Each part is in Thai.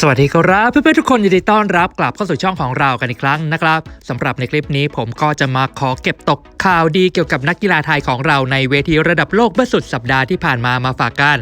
สวัสดีครับเพื่อนๆทุกคนยินดีต้อนรับกลับเข้าสู่ช่องของเรากันอีกครั้งนะครับสำหรับในคลิปนี้ผมก็จะมาขอเก็บตกข่าวดีเกี่ยวกับนักกีฬาไทยของเราในเวทีระดับโลกเมื่อสุดสัปดาห์ที่ผ่านมามาฝากกัน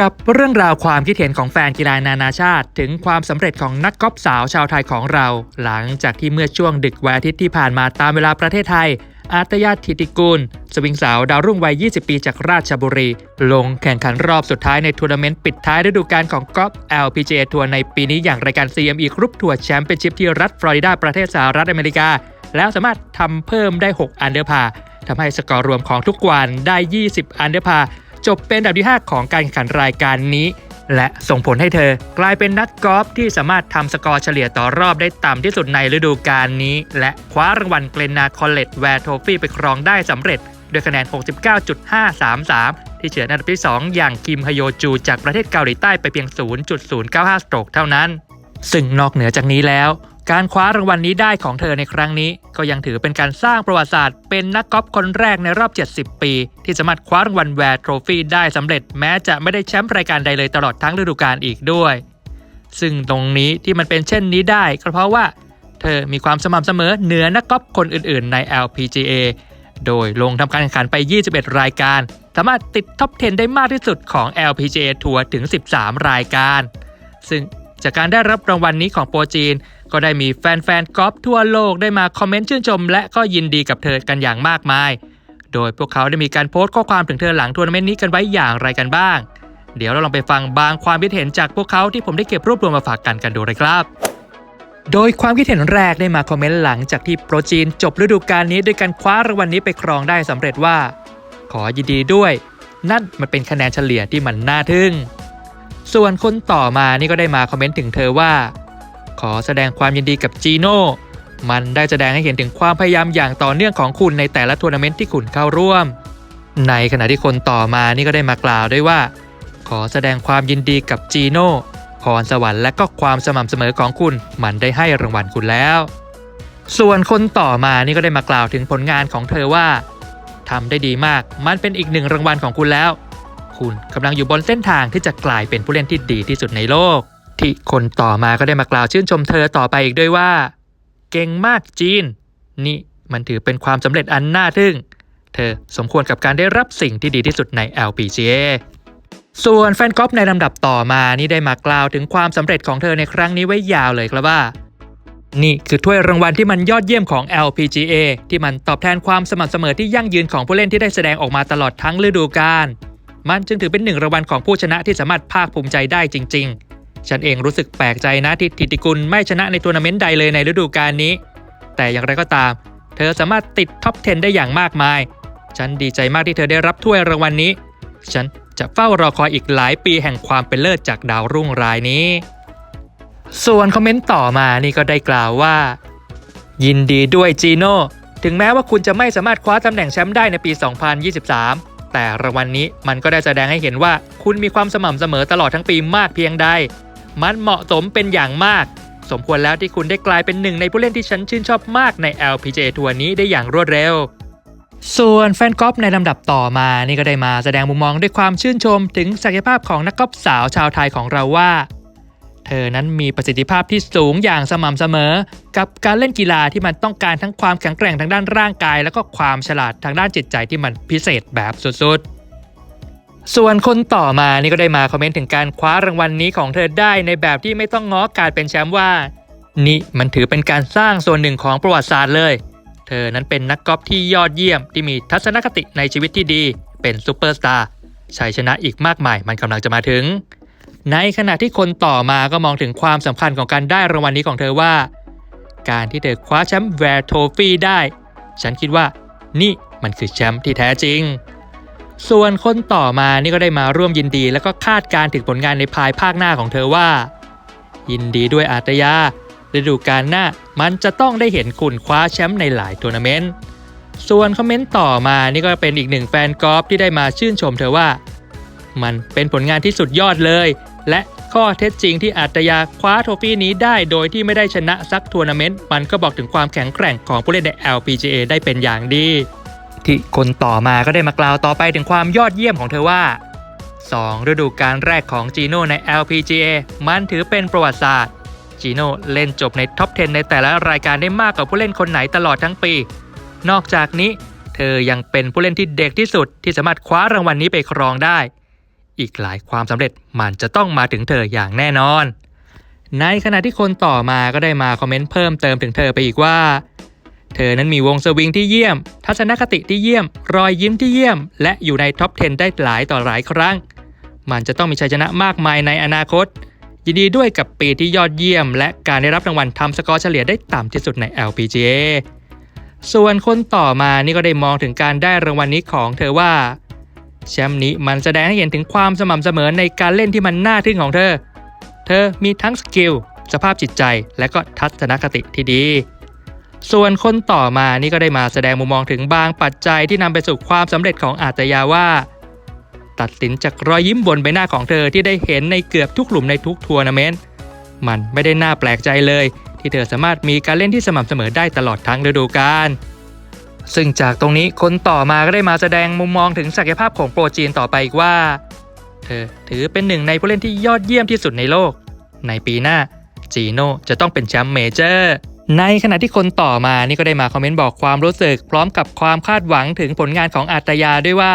กับเรื่องราวความคิดเห็นของแฟนกีฬานานาชาติ ถึงความสำเร็จของนักกอล์ฟสาวชาวไทยของเรา หลังจากที่เมื่อช่วงดึกวันอาทิตย์ที่ผ่านมาตามเวลาประเทศไทย อาตยาธิติกุลสวิงสาวดาวรุ่งวัย 20 ปีจากราชบุรี ลงแข่งขันรอบสุดท้ายในทัวร์นาเมนต์ปิดท้ายฤดูกาลของกอล์ฟ LPGA ทัวร์ในปีนี้อย่างรายการ CME กรุ๊ปทัวร์แชมเปี้ยนชิพที่รัฐฟลอริดาประเทศสหรัฐอเมริกา แล้วสามารถทำเพิ่มได้ 6 อันเดอร์พาทำให้สกอร์รวมของทุกวันได้ 20 อันเดอร์พาจบเป็นอันดับที่ 5 ของการแข่งขันรายการนี้ และส่งผลให้เธอกลายเป็นนักกอล์ฟที่สามารถทำสกอร์เฉลี่ยต่อรอบได้ต่ำที่สุดในฤดูกาลนี้ และคว้ารางวัลเกรนนาคอลเลตแวร์โทฟี่ไปครองได้สำเร็จด้วยคะแนน 69.533 ที่เฉือนอันดับที่ 2 อย่างคิมฮโยจู จากประเทศเกาหลีใต้ไปเพียง 0.095 สโตรกเท่านั้น ซึ่งนอกเหนือจากนี้แล้ว การคว้ารางวัลนนี้ได้ของเธอในครั้งนี้ ก็ยังถือเป็นการสร้างประวัติศาสตร์ เป็นนักกอล์ฟคนแรกในรอบ 70 ปี ที่สามารถคว้ารางวัลแวร์โทรฟี่ได้สำเร็จแม้จะไม่ได้แชมป์รายการใดเลยตลอดทั้งฤดูกาลอีกด้วย ซึ่งตรงนี้ที่มันเป็นเช่นนี้ได้ก็เพราะว่า เธอมีความสม่ำเสมอเหนือนักกอล์ฟคนอื่นๆ ใน LPGA โดยลงทำการแข่งขันไป 21 รายการ สามารถติดท็อป 10 ได้มากที่สุดของ LPGA ทัวร์ถึง 13 รายการ ซึ่งจากการได้รับรางวัลนนี้ของโปรจีน ก็ได้มีแฟนๆกอล์ฟทั่วโลกได้มาคอมเมนต์ชื่นชม และก็ยินดีกับเธอกันอย่างมากมาย โดยพวกเขาได้มีการโพสต์ข้อความถึงเธอหลังทัวร์นาเมนต์นี้กันไว้อย่างไรกันบ้าง เดี๋ยวเราลองไปฟังบางความคิดเห็นจากพวกเขาที่ผมได้เก็บรวบรวมมาฝากกันกันดูเลยครับ โดยความคิดเห็นแรกได้มาคอมเมนต์หลังจากที่โปรจีนจบฤดูกาลนี้ด้วยการคว้ารางวัลนี้ไปครองได้สำเร็จว่า ขอยินดีด้วย นั่นมันเป็นคะแนนเฉลี่ยที่มันน่าทึ่ง ส่วนคนต่อมานี่ก็ได้มาคอมเมนต์ถึงเธอว่า ขอแสดงความยินดีกับจีโน่มันได้แสดงให้เห็นถึงความพยายามอย่างต่อเนื่องของคุณในแต่ละทัวร์นาเมนต์ที่คุณเข้าร่วม ในขณะที่คนต่อมานี่ก็ได้มากล่าวด้วยว่า ขอแสดงความยินดีกับจีโน่พรสวรรค์และก็ความสม่ำเสมอของคุณ มันได้ให้รางวัลคุณแล้ว ส่วนคนต่อมานี่ก็ได้มากล่าวถึงผลงานของเธอว่าทำได้ดีมาก มันเป็นอีกหนึ่งรางวัลของคุณแล้ว คุณกำลังอยู่บนเส้นทางที่จะกลายเป็นผู้เล่นที่ดีที่สุดในโลก ที่คนต่อมาก็ได้มากล่าวชื่นชมเธอต่อไปอีกด้วยว่า เก่งมากจีน นี่มันถือเป็นความสำเร็จอันน่าทึ่ง เธอสมควรกับการได้รับสิ่งที่ดีที่สุดใน LPGA ส่วนแฟนกอล์ฟในลำดับต่อมานี่ได้มากล่าวถึงความสำเร็จของเธอในครั้งนี้ไว้ยาวเลยครับว่า นี่คือถ้วยรางวัลที่มันยอดเยี่ยมของ LPGA ที่มันตอบแทนความสม่ำเสมอที่ยั่งยืนของผู้เล่นที่ได้แสดงออกมาตลอดทั้งฤดูกาลมันจึงถือเป็นหนึ่งรางวัลของผู้ชนะที่สามารถภาคภูมิใจได้จริง ๆ ฉันเองรู้สึกแปลกใจนะที่ทิติกุลไม่ชนะในทัวร์นาเมนต์ใดเลยในฤดูกาลนี้ แต่อย่างไรก็ตาม เธอสามารถติดท็อป 10 ได้อย่างมากมาย ฉันดีใจมากที่เธอได้รับถ้วยรางวัลนนี้ ฉันจะเฝ้ารอคอยอีกหลายปีแห่งความเป็นเลิศจากดาวรุ่งรายนี้ ส่วนคอมเมนต์ต่อมานี่ก็ได้กล่าวว่า ยินดีด้วยจีโน่ถึงแม้ว่าคุณจะไม่สามารถคว้าตำแหน่งแชมป์ได้ในปี 2023 แต่รางวัลนนี้มันก็ได้แสดงให้เห็นว่าคุณมีความสม่ำเสมอตลอดทั้งปีมากเพียงใด มันเหมาะสมเป็นอย่างมาก สมควรแล้วที่คุณได้กลายเป็นหนึ่งในผู้เล่นที่ฉันชื่นชอบมากใน LPGA ทัวร์นี้ได้อย่างรวดเร็ว ส่วนแฟนกอล์ฟในลำดับต่อมานี่ก็ได้มาแสดงมุมมองด้วยความชื่นชมถึงศักยภาพของนักกอล์ฟสาวชาวไทยของเราว่า เธอนั้นมีประสิทธิภาพที่สูงอย่างสม่ำเสมอ กับการเล่นกีฬาที่มันต้องการทั้งความแข็งแกร่งทางด้านร่างกาย แล้วก็ความฉลาดทางด้านจิตใจที่มันพิเศษแบบสุดๆ ส่วนคนต่อมานี่ก็ได้มาคอมเมนต์ถึงการคว้ารางวัลนนี้ของเธอได้ในแบบที่ไม่ต้องง้อการเป็นแชมป์ว่า นี่มันถือเป็นการสร้างส่วนหนึ่งของประวัติศาสตร์เลย เธอนั้นเป็นนักกอล์ฟที่ยอดเยี่ยมที่มีทัศนคติในชีวิตที่ดี เป็นซูเปอร์สตาร์ชัยชนะอีกมากมายมันกำลังจะมาถึง ในขณะที่คนต่อมาก็มองถึงความสำคัญของการได้รางวัลนี้ของเธอว่า การที่เธอคว้าแชมป์แวร์โทฟี่ได้ ฉันคิดว่า นี่มันคือแชมป์ที่แท้จริง ส่วนคนต่อมานี่ก็ได้มาร่วมยินดี แล้วก็คาดการถึงผลงานในภายภาคหน้าของเธอว่า ยินดีด้วยอาตยาฤดูกาลหน้ามันจะต้องได้เห็นคุณคว้าแชมป์ในหลายทัวร์นาเมนต์ส่วนคอมเมนต์ต่อมานี่ก็เป็นอีกหนึ่งแฟนกอล์ฟที่ได้มาชื่นชมเธอว่า มันเป็นผลงานที่สุดยอดเลย และข้อเท็จจริงที่อาตยาคว้าโทฟี่นี้ได้โดยที่ไม่ได้ชนะสักทัวร์นาเมนต์มันก็บอกถึงความแข็งแกร่งของผู้เล่นใน LPGA ได้เป็นอย่างดี ที่คนต่อมาก็ได้มากล่าวต่อไปถึงความยอดเยี่ยมของเธอว่า 2 ฤดูกาลแรกของจีโน่ใน LPGA มันถือเป็นประวัติศาสตร์จีโน่เล่นจบในท็อป 10 ในแต่ละรายการได้มากกว่าผู้เล่นคนไหนตลอดทั้งปี นอกจากนี้ เธอยังเป็นผู้เล่นที่เด็กที่สุดที่สามารถคว้ารางวัลนี้ไปครองได้ อีกหลายความสำเร็จมันจะต้องมาถึงเธออย่างแน่นอน ในขณะที่คนต่อมาก็ได้มาคอมเมนต์เพิ่มเติมถึงเธอไปอีกว่า เธอนั้นมีวงสวิงที่เยี่ยม ทัศนคติที่เยี่ยม รอยยิ้มที่เยี่ยม และอยู่ในท็อป 10 ได้หลายต่อหลายครั้ง มันจะต้องมีชัยชนะมากมายในอนาคต ยินดีด้วยกับปีที่ยอดเยี่ยม และการได้รับรางวัลทำสกอร์เฉลี่ยได้ต่ำที่สุดใน LPGA ส่วนคนต่อมานี่ก็ได้มองถึงการได้รางวัลนี้ของเธอว่าแชมป์นี้มันแสดงให้เห็นถึงความสม่ำเสมอในการเล่นที่มันน่าทึ่งของเธอ เธอมีทั้งสกิลสภาพจิตใจและก็ทัศนคติที่ดี ส่วนคนต่อมานี่ก็ได้มาแสดงมุมมองถึงบางปัจจัยที่นำไปสู่ความสำเร็จของอาตยาว่า ตัดสินจากรอยยิ้มบนใบหน้าของเธอที่ได้เห็นในเกือบทุกหลุมในทุกทัวร์นาเมนต์มันไม่ได้น่าแปลกใจเลย ที่เธอสามารถมีการเล่นที่สม่ำเสมอได้ตลอดทั้งฤดูกาลซึ่งจากตรงนี้คนต่อมาก็ได้มาแสดงมุมมองถึงศักยภาพของโปรจีนต่อไปอีกว่า เธอถือเป็นหนึ่งในผู้เล่นที่ยอดเยี่ยมที่สุดในโลก ในปีหน้าจีโน่จะต้องเป็นแชมป์เมเจอร์ ในขณะที่คนต่อมานี่ก็ได้มาคอมเมนต์บอกความรู้สึก พร้อมกับความคาดหวังถึงผลงานของอาตยาด้วยว่า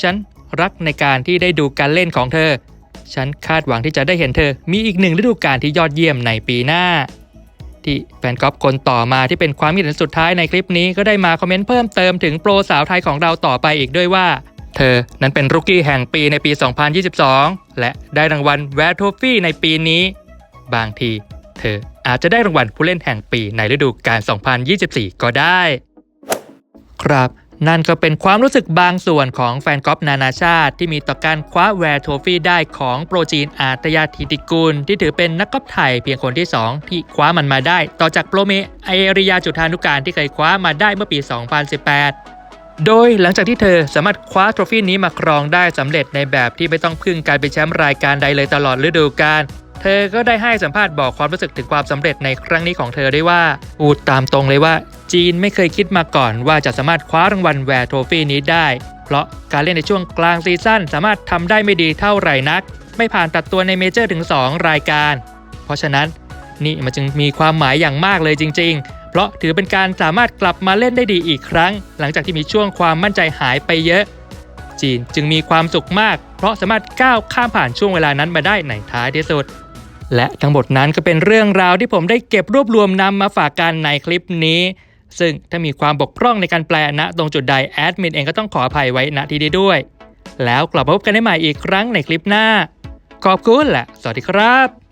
ฉันรักในการที่ได้ดูการเล่นของเธอ ฉันคาดหวังที่จะได้เห็นเธอ มีอีกหนึ่งฤดูกาลที่ยอดเยี่ยมในปีหน้า ที่แฟนกอล์ฟคนต่อมาที่เป็นความคิดเห็นสุดท้ายในคลิปนี้ก็ได้มาคอมเมนต์เพิ่มเติมถึงโปรสาวไทยของเราต่อไปอีกด้วยว่า เธอนั้นเป็นรุกกี้แห่งปีในปี 2022 และได้รางวัลแวร์โทฟี่ในปีนี้ บางที เธออาจจะได้รางวัลผู้เล่นแห่งปีในฤดูกาล 2024 ก็ได้ ครับนั่นก็เป็นความรู้สึกบางส่วนของแฟนกอล์ฟนานาชาติ ที่มีต่อการคว้าแวร์โทฟี่ได้ของโปรจีนอาตยาธิติกุล ที่ถือเป็นนักกอล์ฟไทยเพียงคนที่ 2 ที่คว้ามันมาได้ ต่อจากโปรเมไอริยาจุธานุการที่เคยคว้ามาได้เมื่อปี 2018 โดยหลังจากที่เธอสามารถคว้าโทฟี่นี้มาครองได้สำเร็จในแบบที่ไม่ต้องพึ่งการเป็นแชมป์รายการใดเลยตลอดฤดูกาล เธอก็ได้ให้สัมภาษณ์บอกความรู้สึกถึงความสำเร็จในครั้งนี้ของเธอได้ว่าพูดตามตรงเลยว่า จีนไม่เคยคิดมาก่อนว่าจะสามารถคว้ารางวัลแวร์โทฟี่นี้ได้ เพราะการเล่นในช่วงกลางซีซั่นสามารถทำได้ไม่ดีเท่าไหร่นัก ไม่ผ่านตัดตัวในเมเจอร์ถึง 2 รายการ เพราะฉะนั้นนี่มันจึงมีความหมายอย่างมากเลยจริง ๆ เพราะถือเป็นการสามารถกลับมาเล่นได้ดีอีกครั้ง หลังจากที่มีช่วงความมั่นใจหายไปเยอะ จีนจึงมีความสุขมาก เพราะสามารถก้าวข้ามผ่านช่วงเวลานั้นมาได้ในท้ายที่สุด และทั้งหมดนั้นก็เป็นเรื่องราวที่ผมได้เก็บรวบรวมนำมาฝากกันในคลิปนี้ ซึ่งถ้ามีความบกพร่องในการแปลณตรงจุดใดแอดมินเองก็ต้องขออภัยไว้ณที่นี้ด้วย แล้วกลับมาพบกันได้ใหม่อีกครั้งในคลิปหน้า ขอบคุณและสวัสดีครับ